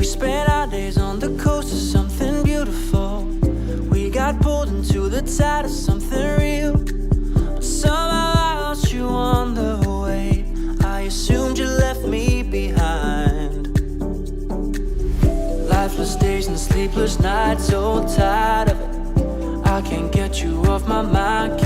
We spent our days on the coast of something beautiful. We got pulled into the tide of something real. But somehow I lost you on the way. I assumed you left me behind. Lifeless days and sleepless nights, so tired of it. I can't get you off my mind.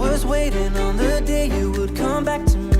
Was waiting on the day you would come back to me,